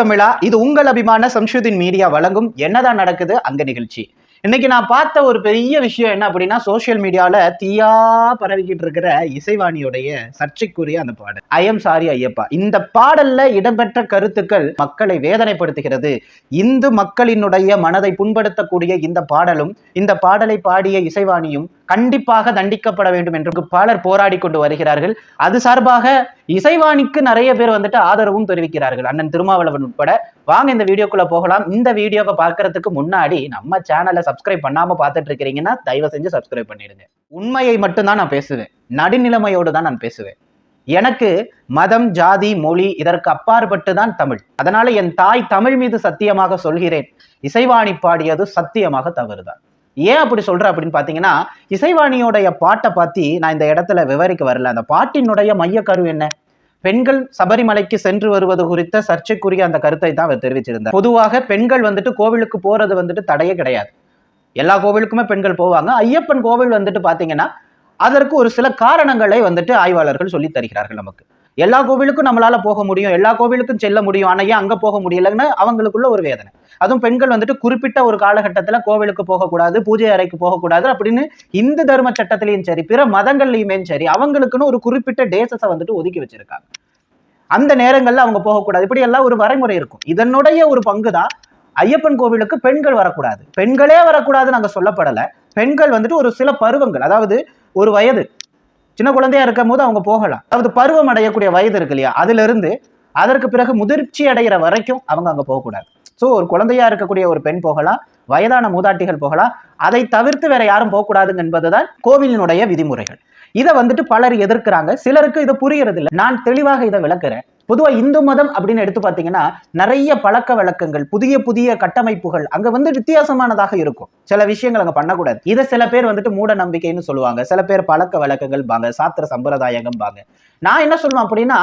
தமிழா இது உங்கள் அபிமான சம்ஷுதீன் மீடியா வழங்கும் என்னதான் நடக்குது அங்க நிகழ்ச்சி. இன்னைக்கு நான் பார்த்த ஒரு பெரிய விஷயம் என்ன அப்படின்னா சோஷியல் மீடியால தீயா பரவிக்கிட்டு இருக்கிற இசைவாணியுடைய சர்ச்சைக்குரிய அந்த பாடல். I am sorry Ayyappa. இந்த பாடல்ல இடம்பெற்ற கருத்துக்கள் மக்களை வேதனைப்படுத்துகிறது. இந்து மக்களினுடைய மனதை புண்படுத்தக்கூடிய இந்த பாடலும் இந்த பாடலை பாடிய இசைவாணியும் கண்டிப்பாக தண்டிக்கப்பட வேண்டும் என்று பலர் போராடி கொண்டு வருகிறார்கள். அது சார்பாக இசைவாணிக்கு நிறைய பேர் வந்துட்டு ஆதரவும் தெரிவிக்கிறார்கள். அண்ணன் திருமாவளவன் உட்பட. வாங்க இந்த வீடியோக்குள்ள போகலாம். இந்த வீடியோவை பார்க்கறதுக்கு முன்னாடி நம்ம சேனலை சப்ஸ்கிரைப் பண்ணாம பார்த்துட்டு இருக்கிறீங்கன்னா தயவு செஞ்சு சப்ஸ்கிரைப் பண்ணிடுங்க. உண்மையை மட்டும்தான் நான் பேசுவேன். நடுநிலைமையோடு தான் நான் பேசுவேன். எனக்கு மதம் ஜாதி மொழி இதற்கு அப்பாற்பட்டு தான் தமிழ். அதனால என் தாய் தமிழ் மீது சத்தியமாக சொல்கிறேன். இசைவாணி பாடியது சத்தியமாக தவறுதான். ஏன் அப்படி சொல்ற அப்படின்னு பாத்தீங்கன்னா இசைவாணியோடைய பாட்டை பத்தி நான் இந்த இடத்துல விவரிக்க வரல. அந்த பாட்டினுடைய மையக்கரு என்ன? பெண்கள் சபரிமலைக்கு சென்று வருவது குறித்த சர்ச்சைக்குரிய அந்த கருத்தை தான் அவர் தெரிவிச்சிருந்தார். பொதுவாக பெண்கள் வந்துட்டு கோவிலுக்கு போறது வந்துட்டு தடையே கிடையாது. எல்லா கோவிலுக்குமே பெண்கள் போவாங்க. ஐயப்பன் கோவில் வந்துட்டு பாத்தீங்கன்னா அதற்கு ஒரு சில காரணங்களை வந்துட்டு ஆய்வாளர்கள் சொல்லி தருகிறார்கள் நமக்கு. எல்லா கோவிலுக்கும் நம்மளால போக முடியும். எல்லா கோவிலுக்கும் செல்ல முடியும். ஆனால் ஏன் அங்கே போக முடியலன்னு அவங்களுக்குள்ள ஒரு வேதனை. அதுவும் பெண்கள் வந்துட்டு குறிப்பிட்ட ஒரு காலகட்டத்தில் கோவிலுக்கு போகக்கூடாது பூஜை அறைக்கு போகக்கூடாது அப்படின்னு இந்து தர்ம சட்டத்திலையும் சரி பிற மதங்கள்லையுமே சரி அவங்களுக்குன்னு ஒரு குறிப்பிட்ட டேசஸை வந்துட்டு ஒதுக்கி வச்சிருக்காங்க. அந்த நேரங்களில் அவங்க போகக்கூடாது. இப்படி எல்லாம் ஒரு வரைமுறை இருக்கும். இதனுடைய ஒரு பங்கு தான் ஐயப்பன் கோவிலுக்கு பெண்கள் வரக்கூடாது. பெண்களே வரக்கூடாதுன்னு நாங்கள் சொல்லப்படலை. பெண்கள் வந்துட்டு ஒரு சில பருவங்கள் அதாவது ஒரு வயது சின்ன குழந்தையா இருக்கும் போது அவங்க போகலாம். அதாவது பருவம் அடையக்கூடிய வயது இருக்கு இல்லையா? அதுல இருந்து அதற்கு பிறகு முதிர்ச்சி அடைகிற வரைக்கும் அவங்க அங்க போகக்கூடாது. ஸோ ஒரு குழந்தையா இருக்கக்கூடிய ஒரு பெண் போகலாம் வயதான மூதாட்டிகள் போகலாம். அதை தவிர்த்து வேற யாரும் போகக்கூடாதுங்க என்பதுதான் கோவிலினுடைய விதிமுறைகள். இதை வந்துட்டு பலர் எதிர்க்கிறாங்க. சிலருக்கு இதை புரியறது இல்லை நான் தெளிவாக இதை விளக்குறேன். பொதுவாக இந்து மதம் அப்படின்னு எடுத்து பார்த்தீங்கன்னா நிறைய பழக்க வழக்கங்கள் புதிய புதிய கட்டமைப்புகள் அங்கே வந்து வித்தியாசமானதாக இருக்கும். சில விஷயங்கள் அங்கே பண்ணக்கூடாது. இதை சில பேர் வந்துட்டு மூட நம்பிக்கைன்னு சொல்லுவாங்க. சில பேர் பழக்க வழக்கங்கள் பாங்க சாத்திர சம்பிரதாயங்கம் பாங்க. நான் என்ன சொல்லுவேன் அப்படின்னா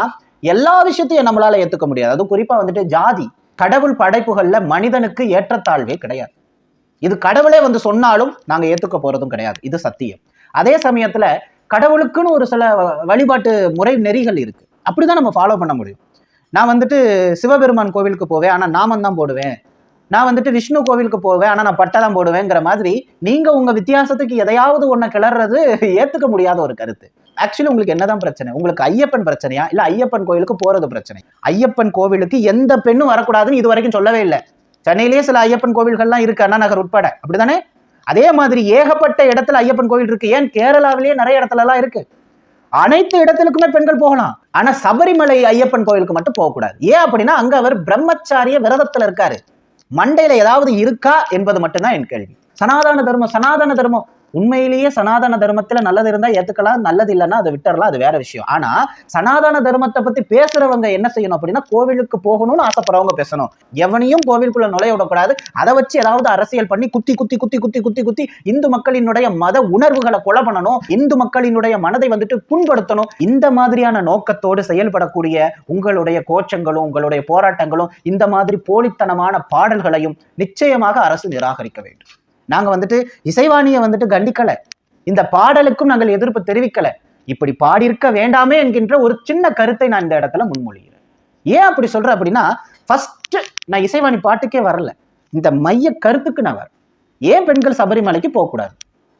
எல்லா விஷயத்தையும் நம்மளால ஏற்றுக்க முடியாது. அதுவும் குறிப்பாக வந்துட்டு ஜாதி கடவுள் படைப்புகளில் மனிதனுக்கு ஏற்றத்தாழ்வே கிடையாது. இது கடவுளே வந்து சொன்னாலும் நாங்கள் ஏற்றுக்க போகிறதும் கிடையாது. இது சத்தியம். அதே சமயத்தில் கடவுளுக்குன்னு ஒரு சில வழிபாட்டு முறை நெறிகள் இருக்கு. அப்படிதான் நம்ம ஃபாலோ பண்ண முடியும். நான் வந்துட்டு சிவபெருமான் கோவிலுக்கு போவேன் ஆனால் நாமம் தான் போடுவேன். நான் வந்துட்டு விஷ்ணு கோவிலுக்கு போவேன் ஆனால் நான் பட்டை தான் போடுவேங்கிற மாதிரி நீங்கள் உங்கள் வித்தியாசத்துக்கு எதையாவது ஒன்றை கிளறது ஏற்றுக்க முடியாத ஒரு கருத்து. ஆக்சுவலி உங்களுக்கு என்னதான் பிரச்சனை? உங்களுக்கு ஐயப்பன் பிரச்சனையா? இல்லை ஐயப்பன் கோவிலுக்கு போகிறது பிரச்சனை. ஐயப்பன் கோவிலுக்கு எந்த பெண்ணும் வரக்கூடாதுன்னு இது வரைக்கும் சொல்லவே இல்லை. சென்னையிலேயே சில ஐயப்பன் கோவில்கள்லாம் இருக்கு அண்ணா நகர் உட்பட. அப்படிதானே? அதே மாதிரி ஏகப்பட்ட இடத்துல ஐயப்பன் கோவில் இருக்கு. ஏன் கேரளாவிலேயே நிறைய இடத்துலலாம் இருக்குது இருக்கு? அனைத்து இடத்திற்குமே பெண்கள் போகலாம். ஆனா சபரிமலை ஐயப்பன் கோயிலுக்கு மட்டும் போகக்கூடாது. ஏன் அப்படின்னா அங்க அவர் பிரம்மச்சாரிய விரதத்துல இருக்காரு. மண்டையில ஏதாவது இருக்கா என்பது மட்டும்தான் என் கேள்வி. சனாதன தர்மம் சனாதன தர்மம். உண்மையிலேயே சனாதன தர்மத்துல நல்லது இருந்தா ஏத்துக்கலாம் நல்லது இல்லைன்னா அதை விட்டுறலாம் அது வேற விஷயம். ஆனா சனாதன தர்மத்தை பத்தி பேசுறவங்க என்ன செய்யணும் அப்படின்னா கோவிலுக்கு போகணும்னு ஆசைப்படுறவங்க பேசணும். எவனையும் கோவிலுக்குள்ள நுழைய விடக்கூடாது. அதை வச்சு ஏதாவது அரசியல் பண்ணி குத்தி குத்தி குத்தி குத்தி குத்தி குத்தி இந்து மக்களினுடைய மத உணர்வுகளை கொலை பண்ணணும். இந்து மக்களினுடைய மனதை வந்துட்டு புண்படுத்தணும். இந்த மாதிரியான நோக்கத்தோடு செயல்படக்கூடிய உங்களுடைய கோச்சங்களும் உங்களுடைய போராட்டங்களும் இந்த மாதிரி போலித்தனமான பாடல்களையும் நிச்சயமாக அரசு நிராகரிக்க வேண்டும். நாங்க வந்துட்டு இசைவாணியை வந்துட்டு கண்டிக்கல. இந்த பாடலுக்கும் நாங்கள் எதிர்ப்பு தெரிவிக்கல. இப்படி பாடியிருக்க வேண்டாமே என்கின்ற ஒரு சின்ன கருத்தை நான் இந்த இடத்துல முன்மொழிகிறேன். ஏன் அப்படி சொல்றேன் அப்படின்னா ஃபஸ்ட்டு நான் இசைவாணி பாட்டுக்கே வரல. இந்த மைய கருத்துக்கு நான் வரேன். ஏன் பெண்கள் சபரிமலைக்கு போகக்கூடாது?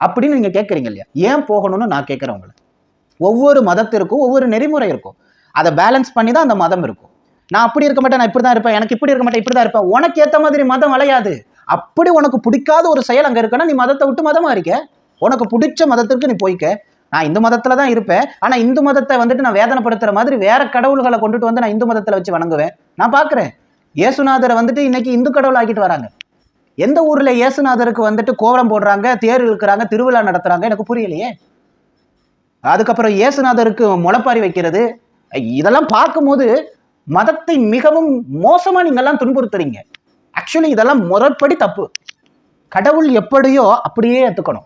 அப்படின்னு நீங்க கேட்குறீங்க இல்லையா? ஏன் போகணும்னு நான் கேட்குறேன் உங்களை. ஒவ்வொரு மதத்திற்கும் ஒவ்வொரு நெறிமுறை இருக்கும். அதை பேலன்ஸ் பண்ணி தான் அந்த மதம் இருக்கும். நான் அப்படி இருக்க மாட்டேன் நான் இப்படி தான் இருப்பேன் எனக்கு இப்படி இருக்க மாட்டேன் இப்படி தான் இருப்பேன். உனக்கு ஏற்ற மாதிரி மதம் வளையாது அப்படி உனக்கு பிடிக்காத ஒரு செயல் அங்கே இருக்குன்னா நீ மதத்தை விட்டு மதமாக இருக்க? உனக்கு பிடிச்ச மதத்திற்கு நீ போய்க்க. நான் இந்து மதத்தில் தான் இருப்பேன். ஆனால் இந்து மதத்தை வந்துட்டு நான் வேதனைப்படுத்துகிற மாதிரி வேற கடவுள்களை கொண்டுட்டு வந்து நான் இந்து மதத்தில் வச்சு வணங்குவேன். நான் பார்க்குறேன் இயேசுநாதரை வந்துட்டு இன்னைக்கு இந்து கடவுள் ஆக்கிட்டு வராங்க. எந்த ஊரில் இயேசுநாதருக்கு வந்துட்டு கோவலம் போடுறாங்க தேர் இழுக்கிறாங்க திருவிழா நடத்துகிறாங்க எனக்கு புரியலையே. அதுக்கப்புறம் இயேசுநாதருக்கு முளைப்பாரி வைக்கிறது. இதெல்லாம் பார்க்கும்போது மதத்தை மிகவும் மோசமாக நீங்கள்லாம் துன்புறுத்துறீங்க. ஆக்சுவலி இதெல்லாம் முறைப்படி தப்பு. கடவுள் எப்படியோ அப்படியே ஏற்றுக்கணும்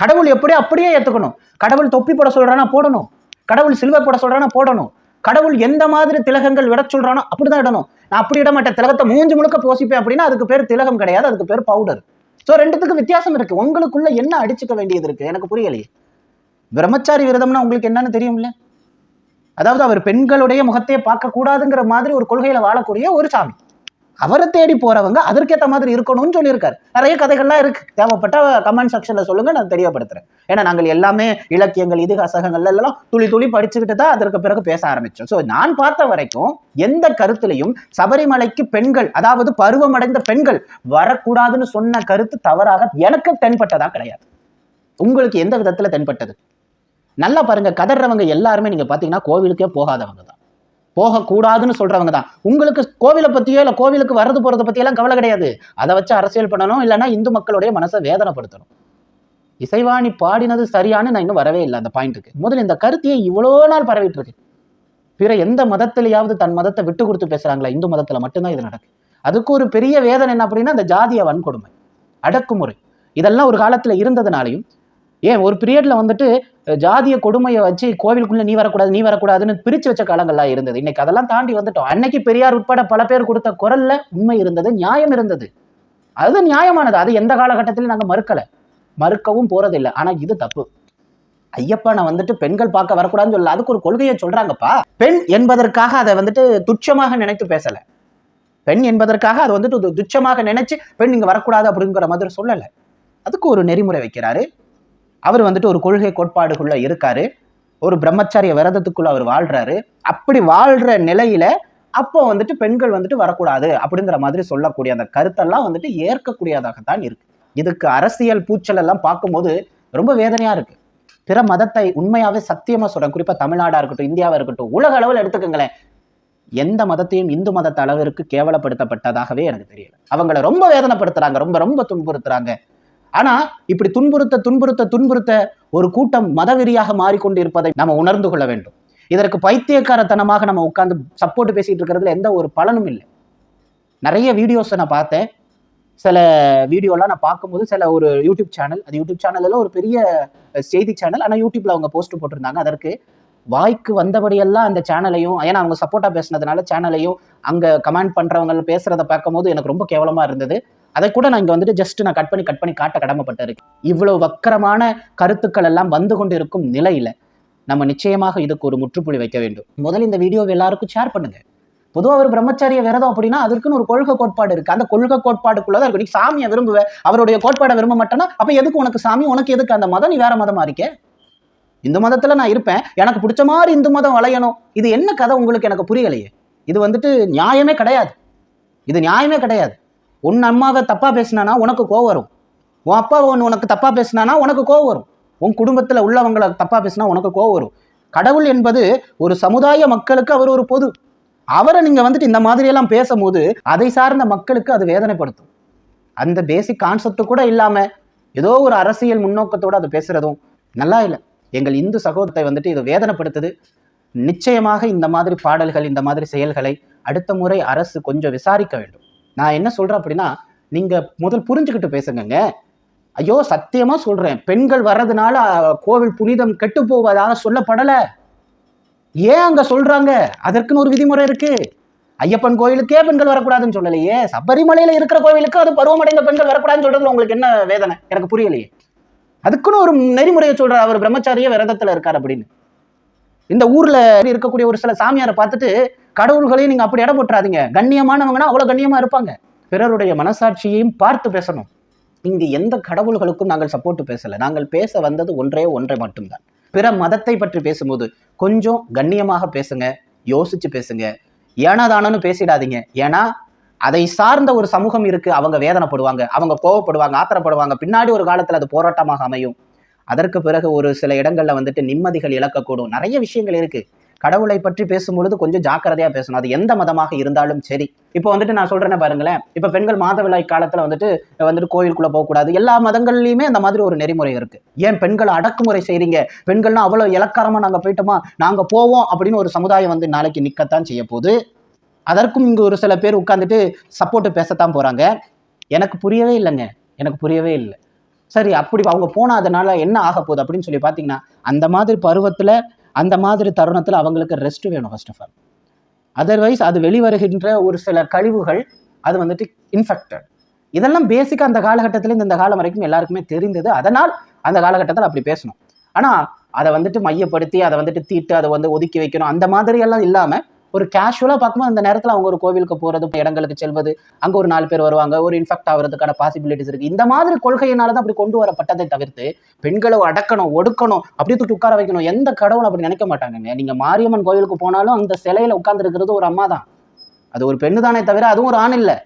கடவுள் எப்படியோ அப்படியே ஏற்றுக்கணும் கடவுள் தொப்பி போட சொல்றானா போடணும். கடவுள் சிலுவை போட சொல்றானா போடணும். கடவுள் எந்த மாதிரி திலகங்கள் விட சொல்றானோ அப்படிதான் இடணும். நான் அப்படி இட மாட்டேன். திலகத்தை மூஞ்சி முழுக்க போசிப்பேன் அப்படின்னா அதுக்கு பேர் திலகம் கிடையாது அதுக்கு பேர் பவுடர் ஸோ ரெண்டுத்துக்கு வித்தியாசம் இருக்குது உங்களுக்குள்ளே என்ன அடிச்சுக்க வேண்டியது இருக்குது எனக்கு புரியலையே. பிரம்மச்சாரி விரதம்னா உங்களுக்கு என்னன்னு தெரியும்ல? அதாவது அவர் பெண்களுடைய முகத்தையே பார்க்கக்கூடாதுங்கிற மாதிரி ஒரு கொள்கையில் வாழக்கூடிய ஒரு சாமி. அவரை தேடி போறவங்க அதற்கேற்ற மாதிரி இருக்கணும்னு சொல்லியிருக்காரு. நிறைய கதைகள்லாம் இருக்கு. தேவைப்பட்ட கமெண்ட் செக்ஷன்ல சொல்லுங்க நான் தெரியப்படுத்துறேன். ஏன்னா நாங்கள் எல்லாமே இலக்கியங்கள் இதுகாசகங்கள் எல்லாம் துளி துளி படிச்சுக்கிட்டு தான் அதற்கு பிறகு பேச ஆரம்பிச்சோம். ஸோ நான் பார்த்த வரைக்கும் எந்த கருத்துலையும் சபரிமலைக்கு பெண்கள் அதாவது பருவமடைந்த பெண்கள் வரக்கூடாதுன்னு சொன்ன கருத்து தவறாக எனக்கு தென்பட்டதா கிடையாது. உங்களுக்கு எந்த விதத்துல தென்பட்டது? நல்லா பாருங்க கதறவங்க எல்லாருமே நீங்க பாத்தீங்கன்னா கோவிலுக்கே போகாதவங்க தான். போகக்கூடாதுன்னு சொல்றவங்க தான் உங்களுக்கு கோவிலை பத்தியோ இல்ல கோவிலுக்கு வர்றது போறதை பத்தியெல்லாம் கவலை கிடையாது. அதை வச்சு அரசியல் பண்ணணும் இல்லைன்னா இந்து மக்களுடைய மனசை வேதனைப்படுத்தணும். இசைவாணி பாடினது சரியானு நான் இன்னும் வரவே இல்லை அந்த பாயிண்ட்டுக்கு முதல்ல இந்த கருத்தையே இவ்வளோ நாள் பரவிட்டு இருக்கு பிற எந்த மதத்திலேயாவது தன் மதத்தை விட்டு கொடுத்து பேசுறாங்களா? இந்து மதத்துல மட்டும்தான் இது நடக்கு. அதுக்கு ஒரு பெரிய வேதனை என்ன அப்படின்னா அந்த ஜாதிய வன்கொடுமை அடக்குமுறை. இதெல்லாம் ஒரு காலத்துல இருந்ததுனாலையும் ஏன் ஒரு பீரியட்ல வந்துட்டு ஜாதிய கொடுமையை வச்சு கோவிலுக்குள்ள நீ வரக்கூடாது நீ வரக்கூடாதுன்னு பிரிச்சு வச்ச காலங்கள்லாம் இருந்தது. இன்னைக்கு அதெல்லாம் தாண்டி வந்துட்டோம். அன்னைக்கு பெரியார் உட்பட பல பேர் கொடுத்த குரல்ல உண்மை இருந்தது நியாயம் இருந்தது. அது நியாயமானது. அது எந்த காலகட்டத்திலும் நாங்க மறுக்கல. மறுக்கவும் போறதில்லை. ஆனா இது தப்பு. ஐயப்பனை வந்துட்டு பெண்கள் பார்க்க வரக்கூடாதுன்னு சொல்லல. அதுக்கு ஒரு கொள்கையை சொல்றாங்கப்பா. பெண் என்பதற்காக அதை வந்துட்டு துச்சமாக நினைத்து பேசல. பெண் என்பதற்காக அதை வந்துட்டு துச்சமாக நினைச்சு பெண் இங்க வரக்கூடாது அப்படிங்கிற மாதிரி சொல்லலை. அதுக்கு ஒரு நெறிமுறை வைக்கிறாரு. அவர் வந்துட்டு ஒரு கொள்கை கோட்பாடுக்குள்ள இருக்காரு. ஒரு பிரம்மச்சாரிய விரதத்துக்குள்ள அவர் வாழ்றாரு. அப்படி வாழ்ற நிலையில அப்போ வந்துட்டு பெண்கள் வந்துட்டு வரக்கூடாது அப்படிங்கிற மாதிரி சொல்லக்கூடிய அந்த கருத்தெல்லாம் வந்துட்டு ஏற்கக்கூடியதாகத்தான் இருக்கு. இதுக்கு அரசியல் பூச்சல் எல்லாம் பார்க்கும்போது ரொம்ப வேதனையா இருக்கு. பிற மதத்தை உண்மையாவே சத்தியமா சொல்றேன். குறிப்பா தமிழ்நாடா இருக்கட்டும் இந்தியாவா இருக்கட்டும் உலக அளவில் எடுத்துக்கோங்களேன். எந்த மதத்தையும் இந்து மதத்த அளவிற்கு கேவலப்படுத்தப்பட்டதாகவே எனக்கு தெரியல. அவங்கள ரொம்ப வேதனைப்படுத்துறாங்க. ரொம்ப ரொம்ப துன்புறுத்துறாங்க. ஆனா இப்படி துன்புறுத்த துன்புறுத்த துன்புறுத்த ஒரு கூட்டம் மதவெறியாக மாறிக்கொண்டு இருப்பதை நம்ம உணர்ந்து கொள்ள வேண்டும். இதற்கு பைத்தியக்காரத்தனமாக நம்ம உட்கார்ந்து சப்போர்ட் பேசிகிட்டு இருக்கிறதுல எந்த ஒரு பலனும் இல்லை. நிறைய வீடியோஸை நான் பார்த்தேன். சில வீடியோலாம் நான் பார்க்கும்போது சில ஒரு யூடியூப் சேனல் அது யூடியூப் சேனல்ல ஒரு பெரிய செய்தி சேனல் ஆனால் யூடியூப்ல அவங்க போஸ்ட் போட்டிருந்தாங்க. அதற்கு வாய்க்கு வந்தபடியெல்லாம் அந்த சேனலையும் ஏன்னா அவங்க சப்போர்ட்டாக பேசுனதுனால சேனலையும் அங்கே கமெண்ட் பண்ணுறவங்க பேசுகிறத பார்க்கும்போது எனக்கு ரொம்ப கேவலமாக இருந்தது. அதை கூட நான் இங்க வந்துட்டு ஜஸ்ட் நான் கட் பண்ணி கட் பண்ணி காட்ட கடமைப்பட்டிருக்கேன் இவ்வளவு வக்கரமான கருத்துக்கள் எல்லாம் வந்து கொண்டு இருக்கும் நிலையில நம்ம நிச்சயமாக இதுக்கு ஒரு முற்றுப்புள்ளி வைக்க வேண்டும். முதல்ல இந்த வீடியோவை எல்லாருக்கும் ஷேர் பண்ணுங்க. பொதுவாக ஒரு பிரம்மச்சாரிய விரதம் அப்படின்னா அதற்குன்னு ஒரு கொள்கை கோட்பாடு இருக்கு. அந்த கொள்கை கோட்பாடுக்குள்ளதான் இருக்கு நீ சாமியை விரும்புவேன் அவருடைய கோட்பாடை விரும்ப மாட்டேன்னா அப்ப எதுக்கு உனக்கு சாமி? உனக்கு எதுக்கு அந்த மதம்? நீ வேற மதமா இருக்கே? இந்த மதத்துல நான் இருப்பேன். எனக்கு பிடிச்ச மாதிரி இந்து மதம் வளையணும். இது என்ன கதை? உங்களுக்கு எனக்கு புரியலையே. இது வந்துட்டு நியாயமே கிடையாது. இது நியாயமே கிடையாது. உன் அம்மாவை தப்பாக பேசினானா உனக்கு கோவம் வரும். உன் அப்பா ஒன்று உனக்கு தப்பாக பேசினானா உனக்கு கோவம் வரும். உன் குடும்பத்தில் உள்ளவங்களை தப்பாக பேசினா உனக்கு கோவம் வரும். கடவுள் என்பது ஒரு சமுதாய மக்களுக்கு அவர் ஒரு பொது. அவரை நீங்கள் வந்துட்டு இந்த மாதிரியெல்லாம் பேசும்போது அதை சார்ந்த மக்களுக்கு அது வேதனைப்படுத்தும். அந்த பேசிக் கான்செப்ட் கூட இல்லாமல் ஏதோ ஒரு அரசியல் முன்னோக்கத்தோடு அதை பேசுறதும் நல்லா இல்லை. எங்கள் இந்து சகோதரத்தை வந்துட்டு இது வேதனைப்படுத்துது. நிச்சயமாக இந்த மாதிரி பாடல்கள் இந்த மாதிரி செயல்களை அடுத்த முறை அரசு கொஞ்சம் விசாரிக்க வேண்டும். நான் என்ன சொல்றேன் அப்படின்னா நீங்க முதல் புரிஞ்சுக்கிட்டு பேசுங்கங்க. ஐயோ சத்தியமா சொல்றேன். பெண்கள் வர்றதுனால கோவில் புனிதம் கெட்டு போவதாக சொல்லப்படல. ஏன் அங்க சொல்றாங்க? அதற்குன்னு ஒரு விதிமுறை இருக்கு. ஐயப்பன் கோயிலுக்கே பெண்கள் வரக்கூடாதுன்னு சொல்லலையே. சபரிமலையில இருக்கிற கோவிலுக்கு அது பருவமடைந்த பெண்கள் வரக்கூடாதுன்னு சொல்றதுல உங்களுக்கு என்ன வேதனை? எனக்கு புரியலையே. அதுக்குன்னு ஒரு நெறிமுறையை சொல்றாரு அவர் பிரம்மச்சாரிய விரதத்துல இருக்கார் அப்படின்னு. இந்த ஊர்ல இருக்கக்கூடிய ஒரு சில சாமியாரை பார்த்துட்டு கடவுள்களையும் நீங்கள் அப்படி இட போட்டுறாதீங்க. கண்ணியமானவங்கன்னா அவ்வளோ கண்ணியமாக இருப்பாங்க. பிறருடைய மனசாட்சியையும் பார்த்து பேசணும். இங்கு எந்த கடவுள்களுக்கும் நாங்கள் சப்போர்ட் பேசலை. நாங்கள் பேச வந்தது ஒன்றே ஒன்றை மட்டும்தான். பிற மதத்தை பற்றி பேசும்போது கொஞ்சம் கண்ணியமாக பேசுங்க யோசிச்சு பேசுங்க. ஏனாதானன்னு பேசிடாதீங்க. ஏன்னா அதை சார்ந்த ஒரு சமூகம் இருக்கு அவங்க வேதனைப்படுவாங்க அவங்க கோவப்படுவாங்க ஆத்திரப்படுவாங்க. பின்னாடி ஒரு காலத்தில் அது போராட்டமாக அமையும். அதற்கு பிறகு ஒரு சில இடங்களில் வந்துட்டு நிம்மதிகள் இழக்கக்கூடும். நிறைய விஷயங்கள் இருக்குது கடவுளை பற்றி பேசும்பொழுது கொஞ்சம் ஜாக்கிரதையா பேசணும். அது எந்த மதமாக இருந்தாலும் சரி. இப்போ வந்துட்டு நான் சொல்றேன்னு பாருங்களேன். இப்போ பெண்கள் மாதவிழாய் காலத்துல வந்துட்டு வந்துட்டு கோயிலுக்குள்ள போகக்கூடாது. எல்லா மதங்கள்லயுமே அந்த மாதிரி ஒரு நெறிமுறை இருக்கு. ஏன் பெண்களை அடக்குமுறை செய்றீங்க? பெண்கள்னா அவ்வளவு இலக்காரமா நாங்க போயிட்டோமா? நாங்க போவோம் அப்படின்னு ஒரு சமுதாயம் வந்து நாளைக்கு நிக்கத்தான் செய்ய போகுது. அதற்கும் இங்கே ஒரு சில பேர் உட்காந்துட்டு சப்போர்ட் பேசத்தான் போறாங்க. எனக்கு புரியவே இல்லைங்க. எனக்கு புரியவே இல்லை. சரி அப்படி அவங்க போனாதனால என்ன ஆக போகுது அப்படின்னு சொல்லி பார்த்தீங்கன்னா அந்த மாதிரி பருவத்தில் அந்த மாதிரி தருணத்தில் அவங்களுக்கு ரெஸ்ட் வேணும் ஃபர்ஸ்ட் ஆஃப் ஆல் அதர்வைஸ் அது வெளிவருகின்ற ஒரு சில கழிவுகள் அது வந்துட்டு இன்ஃபெக்டட் இதெல்லாம் பேசிக்காக அந்த காலகட்டத்தில் இந்த காலம் வரைக்கும் எல்லாருக்குமே தெரிந்தது. அதனால் அந்த காலகட்டத்தில் அப்படி பேசணும். ஆனால் அதை வந்துட்டு மையப்படுத்தி அதை வந்துட்டு தீட்டு அதை வந்து ஒதுக்கி வைக்கணும் அந்த மாதிரியெல்லாம் இல்லாமல் ஒரு கேஷுவலாக பார்க்கும்போது அந்த நேரத்தில் அவங்க ஒரு கோவிலுக்கு போகிறது இடங்களுக்கு செல்வது அங்கே ஒரு நாலு பேர் வருவாங்க ஒரு இன்ஃபெக்ட் ஆகிறதுக்கான பாசிபிலிட்டிஸ் இருக்குது இந்த மாதிரி கொள்கையினால தான் அப்படி கொண்டு வரப்பட்டதை தவிர்த்து பெண்களை அடக்கணும் ஒடுக்கணும் அப்படி தூக்கி உட்கார வைக்கணும் எந்த கடவுளும் அப்படி நினைக்க மாட்டாங்கங்க. நீங்கள் மாரியம்மன் கோவிலுக்கு போனாலும் அந்த சிலையில உட்காந்துருக்கிறது ஒரு அம்மா தான். அது ஒரு பெண்ணு தானே தவிர அதுவும் ஒரு ஆண் இல்லை.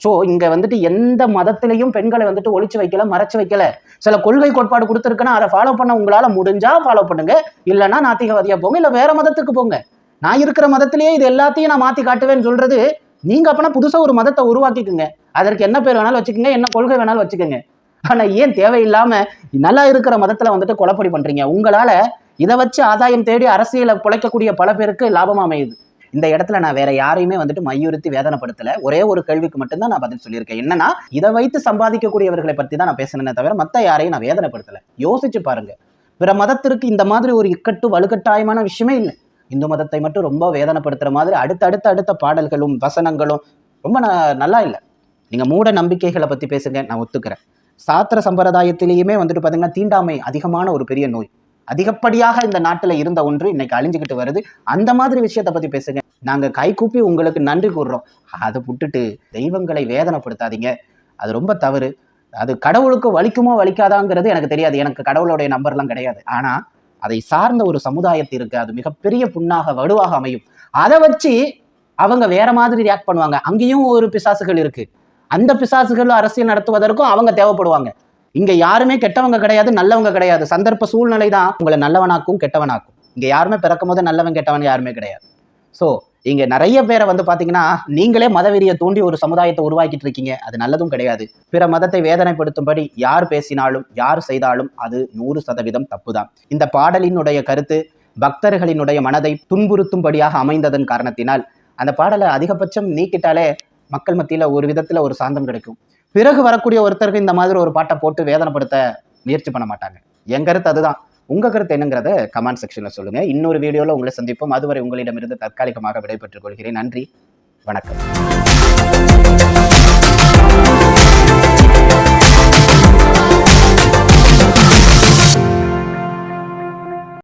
ஸோ இங்கே வந்துட்டு எந்த மதத்திலையும் பெண்களை வந்துட்டு ஒழிச்சு வைக்கல மறைச்சு வைக்கல. சில கொள்கை கோட்பாடு கொடுத்துருக்குன்னா அதை ஃபாலோ பண்ண உங்களால் முடிஞ்சால் ஃபாலோ பண்ணுங்க. இல்லைன்னா நாத்திகவாதியாக போங்க இல்லை வேற மதத்துக்கு போங்க. நான் இருக்கிற மதத்திலேயே இது எல்லாத்தையும் நான் மாத்தி காட்டுவேன்னு சொல்றது நீங்க அப்பனா புதுசா ஒரு மதத்தை உருவாக்கிக்குங்க. அதற்கு என்ன பேர் வேணாலும் வச்சுக்கோங்க என்ன கொள்கை வேணாலும் வச்சுக்கோங்க. ஆனா ஏன் தேவையில்லாம நல்லா இருக்கிற மதத்துல வந்துட்டு கொலப்படி பண்றீங்க? உங்களால இதை வச்சு ஆதாயம் தேடி அரசியலை பிழைக்கக்கூடிய பல பேருக்கு லாபமாக அமையுது. இந்த இடத்துல நான் வேற யாரையுமே வந்துட்டு மையுறுத்தி வேதனைப்படுத்தல. ஒரே ஒரு கேள்விக்கு மட்டும்தான் நான் பதில் சொல்லியிருக்கேன். என்னன்னா இதை வைத்து சம்பாதிக்கக்கூடியவர்களை பத்தி தான் நான் பேசுனேனே தவிர மற்ற யாரையும் நான் வேதனைப்படுத்தல. யோசிச்சு பாருங்க. பிற மதத்திற்கு இந்த மாதிரி ஒரு இக்கட்டு வலுக்கட்டாயமான விஷயமே இல்லை. இந்து மதத்தை மட்டும் ரொம்ப வேதனைப்படுத்துகிற மாதிரி அடுத்தடுத்த அடுத்த பாடல்களும் வசனங்களும் ரொம்ப ந- நல்லா இல்லை. நீங்கள் மூட நம்பிக்கைகளை பற்றி பேசுங்க நான் ஒத்துக்கிறேன். சாத்திர சம்பிரதாயத்திலேயுமே வந்துட்டு பார்த்தீங்கன்னா தீண்டாமை அதிகமான ஒரு பெரிய நோய். அதிகப்படியாக இந்த நாட்டில் இருந்த ஒன்று இன்னைக்கு அழிஞ்சுக்கிட்டு வருது. அந்த மாதிரி விஷயத்த பற்றி பேசுங்க. நாங்கள் கைகூப்பி உங்களுக்கு நன்றி கூறுறோம். அதை விட்டுட்டு தெய்வங்களை வேதனைப்படுத்தாதீங்க. அது ரொம்ப தவறு. அது கடவுளுக்கு வலிக்குமோ வலிக்காதாங்கிறது எனக்கு தெரியாது. எனக்கு கடவுளுடைய நம்பர்லாம் கிடையாது. ஆனால் அதை சார்ந்த ஒரு சமுதாயத்திற்கு அது மிகப்பெரிய புண்ணாக வடுவாக அமையும். அதை வச்சு அவங்க வேற மாதிரி ரியாக்ட் பண்ணுவாங்க. அங்கேயும் ஒரு பிசாசுகள் இருக்கு. அந்த பிசாசுகள் அரசியல் நடத்துவதற்கும் அவங்க தேவைப்படுவாங்க. இங்க யாருமே கெட்டவங்க கிடையாது நல்லவங்க கிடையாது. சந்தர்ப்ப சூழ்நிலை தான் உங்களை நல்லவனாக்கும் கெட்டவனாக்கும். இங்க யாருமே பிறக்கும் போது நல்லவன் கெட்டவன் யாருமே கிடையாது. ஸோ இங்க நிறைய பேரை வந்து பாத்தீங்கன்னா நீங்களே மதவெறியை தூண்டி ஒரு சமுதாயத்தை உருவாக்கிட்டு இருக்கீங்க. அது நல்லதும் கிடையாது. பிற மதத்தை வேதனைப்படுத்தும்படி யார் பேசினாலும் யார் செய்தாலும் அது நூறு சதவீதம் தப்புதான். இந்த பாடலினுடைய கருத்து பக்தர்களினுடைய மனதை துன்புறுத்தும்படியாக அமைந்ததன் காரணத்தினால் அந்த பாடலை அதிகபட்சம் நீக்கிட்டாலே மக்கள் மத்தியில ஒரு விதத்துல ஒரு சாந்தம் கிடைக்கும். பிறகு வரக்கூடிய ஒருத்தருக்கு இந்த மாதிரி ஒரு பாட்டை போட்டு வேதனைப்படுத்த முயற்சி பண்ண மாட்டாங்க. என் கருத்து அதுதான். உங்க கருத்து என்னங்கிறத கமெண்ட் செக்ஷன்ல சொல்லுங்க. இன்னொரு வீடியோல உங்களை சந்திப்போம். அதுவரை உங்களிடமிருந்து தற்காலிகமாக விடைபெற்றுக் கொள்கிறேன். நன்றி. வணக்கம்.